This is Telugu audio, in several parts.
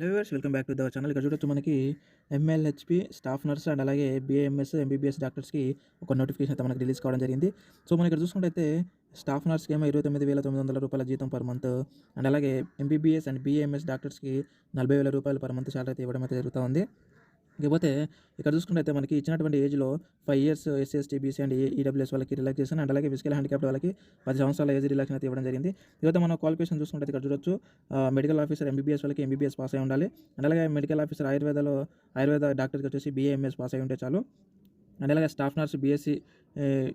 Lovers welcome back to our channel ఇక్కడ చూడొచ్చు మనకి ఎంఎల్హెచ్పి స్టాఫ్ నర్స్ అండ్ అలాగే బిఏఎంఎస్ ఎంబీబీఎస్ డాక్టర్స్కి ఒక నోటిఫికేషన్ అయితే మనకి రిలీజ్ కావడం జరిగింది. సో మనం ఇక్కడ చూసుకుంటే స్టాఫ్ నర్స్కి ఏమో ఇరవై తొమ్మిది వేల తొమ్మిది వందల రూపాయల జీతం పర్ మంత్ అండ్ అలాగే ఎంబీబీఎస్ అండ్ బీఎంఎస్ డాక్టర్స్కి నలభై వేల రూపాయలు పర్ మంత్ శాలరీ అయితే ఇవ్వడం అయితే జరుగుతూ ఉంది. ఇకపోతే ఇక్కడ చూసుకుంటే మనకి ఇచ్చినటువంటి ఏజ్లో five years SC ST BC and EWS వాళ్ళకి రిలాక్సేషన్ అండ్ అలాగే ఫిజికల్ హ్యాండిక్యాప్డ్ వాళ్ళకి పది సంవత్సరాల ఏజ్ రిలాక్సేషన్ అయితే ఇవ్వడం జరిగింది. ఇకపోతే మనం క్వాలిఫికేషన్ చూసుకుంటే ఇక్కడ చూడొచ్చు. మెడికల్ ఆఫీసర్ ఎంబీబీఎస్ వాళ్ళకి ఎంబీబీఎస్ పాస్ అయి ఉండాలి. అండ్ అలాగే మెడికల్ ఆఫీసర్ ఆయుర్వేదలో ఆయుర్వేద డాక్టర్కి వచ్చేసి బీఏఎంఎస్ పాస్ అయి ఉంటే చాలు. అండ్ అలాగే స్టాఫ్ నర్స్ బీఎస్సీ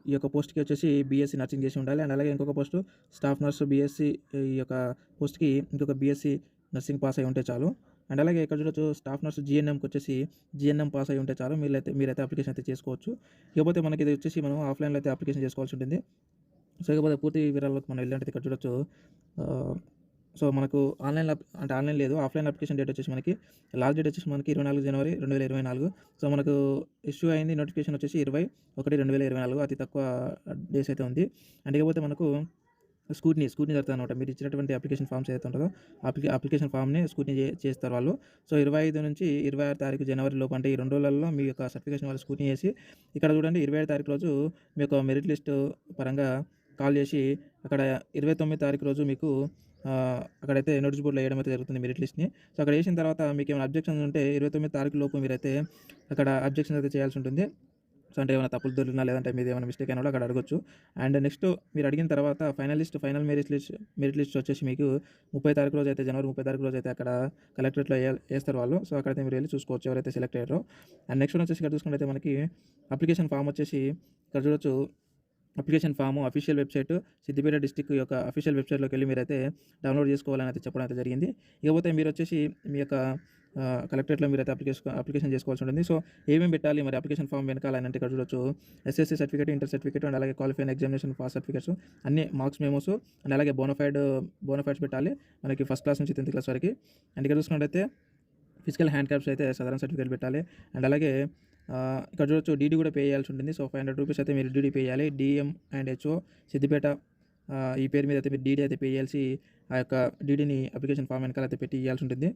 ఈ యొక్క పోస్ట్కి వచ్చేసి బీఎస్సీ నర్సింగ్ చేసి ఉండాలి. అండ్ అలాగే ఇంకొక పోస్టు స్టాఫ్ నర్స్ బీఎస్సీ ఈ యొక్క పోస్ట్కి ఇంకొక బీఎస్సీ నర్సింగ్ పాస్ అయి ఉంటే చాలు. అండ్ అలాగే ఇక్కడ చూడొచ్చు స్టాఫ్ నర్స్ జిఎన్ఎంకి వచ్చేసి జిఎన్ఎం పాస్ అయి ఉంటే చాలు. మీరైతే మీరైతే అప్లికేషన్ అయితే చేసుకోవచ్చు. ఇకపోతే మనకి ఇది వచ్చేసి మనం ఆఫ్లైన్లో అయితే అప్లికేషన్ చేసుకోవాల్సి ఉంటుంది. సో ఇకపోతే పూర్తి వివరాల్లోకి మనం వెళ్ళినట్టు ఇక్కడ చూడొచ్చు. సో మనకు ఆన్లైన్ అంటే ఆన్లైన్ లేదు ఆఫ్లైన్ అప్లికేషన్ డేట్ వచ్చేసి మనకి లాస్ట్ డేట్ వచ్చేసి మనకి ఇరవై నాలుగు జనవరి రెండు వేల ఇరవై నాలుగు. సో మనకు ఇష్యూ అయింది నోటిఫికేషన్ వచ్చేసి ఇరవై ఒకటి రెండు వేల ఇరవై నాలుగు అతి తక్కువ డేస్ అయితే ఉంది. అండ్ ఇకపోతే మనకు స్కూట్నీ స్కూట్నీ జరుగుతుంది అనమాట మీరు ఇచ్చినటువంటి అప్లికేషన్ ఫామ్స్ ఏదైతే ఉంటుందో అప్లికే అప్లికేషన్ ఫామ్ని స్కూట్నీ చేస్తారు వాళ్ళు. సో ఇరవై ఐదు నుంచి ఇరవై ఆరు తారీఖు జనవరి లోపు అంటే ఈ రెండు రోజులలో మీ యొక్క సర్టిఫికేషన్ వాళ్ళు స్కూట్నీ చేసి ఇక్కడ చూడండి ఇరవై ఐదు తారీఖు రోజు మీ యొక్క మెరిట్ లిస్ట్ పరంగా కాల్ చేసి అక్కడ ఇరవై తొమ్మిది తారీఖు రోజు మీకు అక్కడైతే నోటీస్ బోర్డులో వేయడం అయితే జరుగుతుంది మెరిట్ లిస్ట్ని. సో అక్కడ వేసిన తర్వాత మీకు ఏమైనా అబ్జెక్షన్ ఉంటే ఇరవై తొమ్మిది తారీఖు లోపు మీరైతే అక్కడ అబ్జెక్షన్ అయితే చేయాల్సి ఉంటుంది. సో అంటే ఏమైనా తప్పులు దొరికినా లేదంటే మీది ఏమైనా మిస్టేక్ అయినా కూడా అక్కడ అడగొచ్చు. అండ్ నెక్స్ట్ మీరు అడిగిన తర్వాత final list final merit list merit list వచ్చేసి మీకు ముప్పై తారీఖు రోజు అయితే జనవరి ముప్పై తారీఖు రోజు అయితే అక్కడ కలెక్టరేట్లో వేస్తారు వాళ్ళు. సో అక్కడైతే మీరు వెళ్ళి చూసుకోవచ్చు ఎవరైతే సెలెక్ట్ అయ్యారో. అండ్ నెక్స్ట్ వచ్చేసి ఇక్కడ చూసుకుంటే మనకి అప్లికేషన్ ఫామ్ వచ్చేసి ఇక్కడ చూడొచ్చు. Application form official website Siddipet district యొక్క అఫీషియల్ వెబ్సైట్లోకి వెళ్ళి మీరైతే డౌన్లోడ్ చేసుకోవాలని అయితే చెప్పడం అయితే జరిగింది. ఇకపోతే మీరు వచ్చేసి మీ యొక్క కలెక్టరేట్లో మీరైతే అప్లికేషన్ అప్లికేషన్ చేసుకోవాల్సి ఉంటుంది. సో ఏమేమి పెట్టాలి? మరి అప్లికేషన్ ఫామ్ వెనకాల అంటే ఇక్కడ చూడొచ్చు. SSC certificate inter certificate and అలాగే క్వాలిఫైన్ ఎగ్జామినేషన్ పాస్ సర్టిఫికేట్స్ అన్ని మార్క్స్ మెమోస్ అండ్ అలాగే బోనఫైడ్ బోనఫైడ్స్ పెట్టాలి. మనకి ఫస్ట్ క్లాస్ నుంచి టెన్త్ క్లాస్ వరకు. అండ్ ఇక్కడ చూసుకున్నట్టయితే ఫిజికల్ హ్యాండ్ క్యాప్స్ అయితే సాధారణ సర్టిఫికేట్ పెట్టాలి. అండ్ అలాగే ఇక్కడ చూడొచ్చు డీడీ కూడా పే చేయాల్సి ఉంటుంది. సో ఫైవ్ హండ్రెడ్ రూపీస్ అయితే మీరు డీడీ పే చేయాలి. డిఎం అండ్ హెచ్ఓ సిద్దిపేట ఈ పేరు మీద అయితే మీరు డీడీ అయితే పే చేయాల్సి ఆ యొక్క డీడీని అప్లికేషన్ ఫామ్ వెనకాల అయితే పెట్టి ఇవ్వాల్సి ఉంటుంది.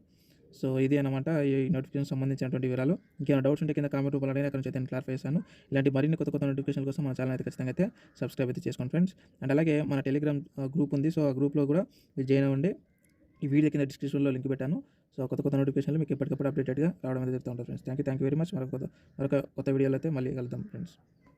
సో ఇది అనమాట ఈ నోటిఫికేషన్ సంబంధించినటువంటి వివరాలు. ఇంకేమైనా డౌట్స్ ఉంటే కింద కామెంట్ రూపంలో అడిగిన అక్కడ నుంచి నేను క్లారిఫై చేశాను ఇలాంటి మరిన్ని కొత్త కొత్త నోటిఫికేషన్ కోసం మన ఛానల్ అయితే ఖచ్చితంగా అయితే సబ్స్క్రైబ్ అయితే చేసుకోండి ఫ్రెండ్స్ అండ్ అలాగే మన టెలిగ్రామ్ గ్రూప్ ఉంది. సో ఆ గ్రూప్లో కూడా మీరు జాయిన్ అవ్వండి. ఈ వీడియో కింద డిస్క్రిప్షన్లో లింక్ పెట్టాను. సో కొత్త కొత్త నోటిఫికేషన్లు మీకు ఎప్పటికప్పుడు అప్డేటెడ్గా రావడం అయితే జరుగుతూ ఉంటుంది friends thank you thank you very much మరొక కొత్త మరొక కొత్త వీడియోలో అయితే మళ్ళీ కలుద్దాం ఫ్రెండ్స్